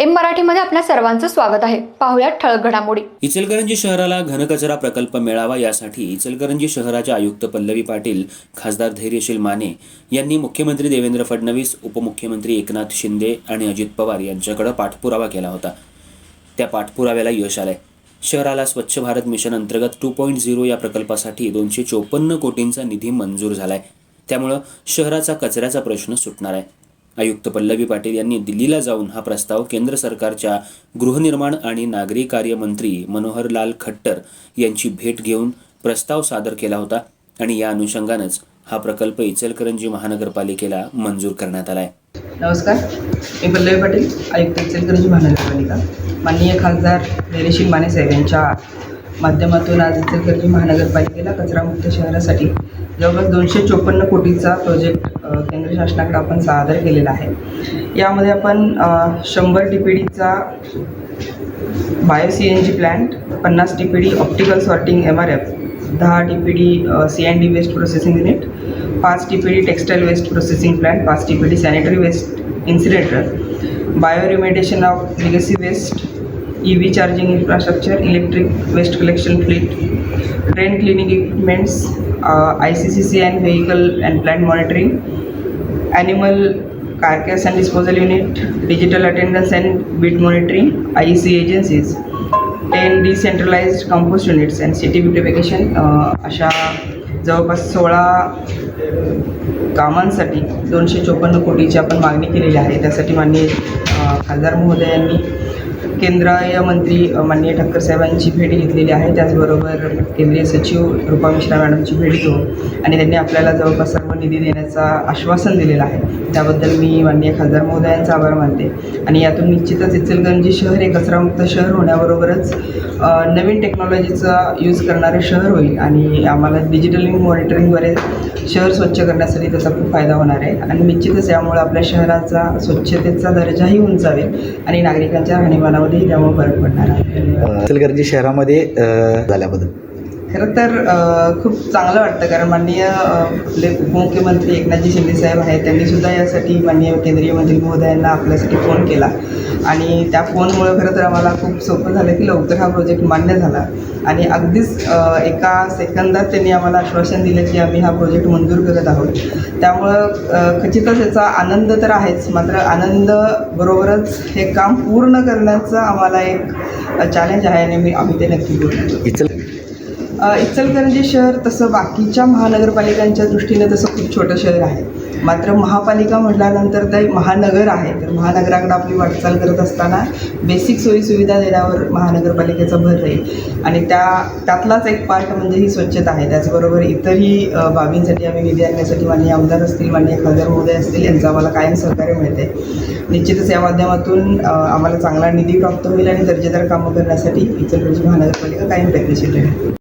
M मराठीमध्ये आपल्या सर्वांचं स्वागत आहे. पाहुयात ठळक घडामोडी. इचलकरंजी शहराला घनकचरा प्रकल्प मिळावा यासाठी इचलकरंजी शहराच्या आयुक्त पल्लवी पाटील खासदार धैर्यशील माने यांनी मुख्यमंत्री देवेंद्र फडणवीस उपमुख्यमंत्री एकनाथ शिंदे आणि अजित पवार यांच्याकडे पाठपुरावा केला होता. त्या पाठपुराव्याला यश आलंय. शहराला स्वच्छ भारत मिशन अंतर्गत टू पॉईंट झिरो या प्रकल्पासाठी दोनशे चोपन्न कोटींचा निधी मंजूर झालाय. त्यामुळं शहराचा कचऱ्याचा प्रश्न सुटणार आहे. आयुक्त पल्लवी पाटील यांनी दिल्लीला जाऊन हा प्रस्ताव केंद्र सरकारच्या गृहनिर्माण आणि नागरी कार्य मंत्री मनोहरलाल खट्टर यांची भेट घेऊन प्रस्ताव सादर केला होता आणि या अनुषंगानंच हा प्रकल्प इचलकरंजी महानगरपालिकेला मंजूर करण्यात आला आहे नमस्कार. मी पल्लवी पाटील आयुक्त इचलकरंजी महानगरपालिका. माननीय खासदार धैर्यशील मानेसाहेब यांच्या माध्यमातून आज इचलकरंजी महानगरपालिकेला कचरामुक्त शहरासाठी जवळपास दोनशे चोपन्न कोटीचा प्रोजेक्ट केंद्र शासनाकडे आपण सादर केलेला आहे. यामध्ये आपण शंभर टी पी डीचा bio C N G plant पन्नास T P D optical sorting M R F दहा T P D C N D waste processing unit पाच T P D textile waste processing plant पाच T P D sanitary waste incinerator bio remediation of legacy waste E V charging infrastructure electric waste collection fleet drain cleaning equipments I C C C and vehicle and plan monitoring animal carcass and disposal unit, digital attendance and bid monitoring, IEC agencies, 10 decentralized compost compost units and city beautification अशा जवळपास सोळा कामांसाठी दोनशे चोपन्न कोटीची आपण मागणी केलेली आहे. त्यासाठी माननीय खासदार महोदयांनी केंद्रीय मंत्री माननीय ठक्कर साहेबांची भेट घेतलेली आहे. त्याचबरोबर केंद्रीय सचिव रूपा मिश्रा मॅडमची भेट घेऊन आणि त्यांनी आपल्याला जवळपास सर्व निधी देण्याचा आश्वासन दिलेलं आहे. त्याबद्दल मी माननीय खासदार महोदयांचा आभार मानते. आणि यातून निश्चितच इचलगंजी शहर हे कचरामुक्त शहर होण्याबरोबरच नवीन टेक्नॉलॉजीचा यूज करणारे शहर होईल आणि आम्हाला डिजिटल मॉनिटरिंगद्वारे शहर स्वच्छ करण्यासाठी त्याचा खूप फायदा होणार आहे. आणि निश्चितच यामुळे आपल्या शहराचा स्वच्छतेचा दर्जाही उंचावेल आणि नागरिकांच्या राहणीमानावर राहणीमानामध्येही त्यामुळे फरक पडणार आहे. इचलकरंजी शहरामध्ये झाल्याबद्दल. खरं तर खूप चांगलं वाटतं. कारण माननीय आपले उपमुख्यमंत्री एकनाथजी शिंदे साहेब आहेत. त्यांनी सुद्धा यासाठी माननीय केंद्रीय मंत्री महोदयांना आपल्यासाठी फोन केला. आणि त्या फोनमुळे खरं तर आम्हाला खूप सोपं झालं की लवकर हा प्रोजेक्ट मान्य झाला. आणि अगदीच एका सेकंदात त्यांनी आम्हाला आश्वासन दिलं की आम्ही हा प्रोजेक्ट मंजूर करत आहोत. त्यामुळं खचितच याचा आनंद तर आहेच. मात्र आनंद बरोबरच हे काम पूर्ण करण्याचं आम्हाला एक चॅलेंज आहे आणि मी आम्ही ते नक्की करू. इचलकरंजी शहर तसं बाकीच्या महानगरपालिकांच्या दृष्टीनं तसं खूप छोटं शहर आहे. मात्र महापालिका म्हटल्यानंतर ते महानगर आहे. तर महानगराकडे आपली वाटचाल करत असताना बेसिक सोयीसुविधा देण्यावर महानगरपालिकेचा भर राहील. आणि त्या त्यातलाच एक पार्ट म्हणजे ही स्वच्छता आहे. त्याचबरोबर इतरही बाबींसाठी आम्ही निधी आणण्यासाठी मान्य आमदार असतील मान्य खासदार महोदय असतील यांचं आम्हाला कायम सहकार्य मिळते निश्चितच या माध्यमातून आम्हाला चांगला निधी प्राप्त होईल आणि दर्जेदार कामं करण्यासाठी इचलकरंजी महानगरपालिका कायम प्रयत्नशील राहील.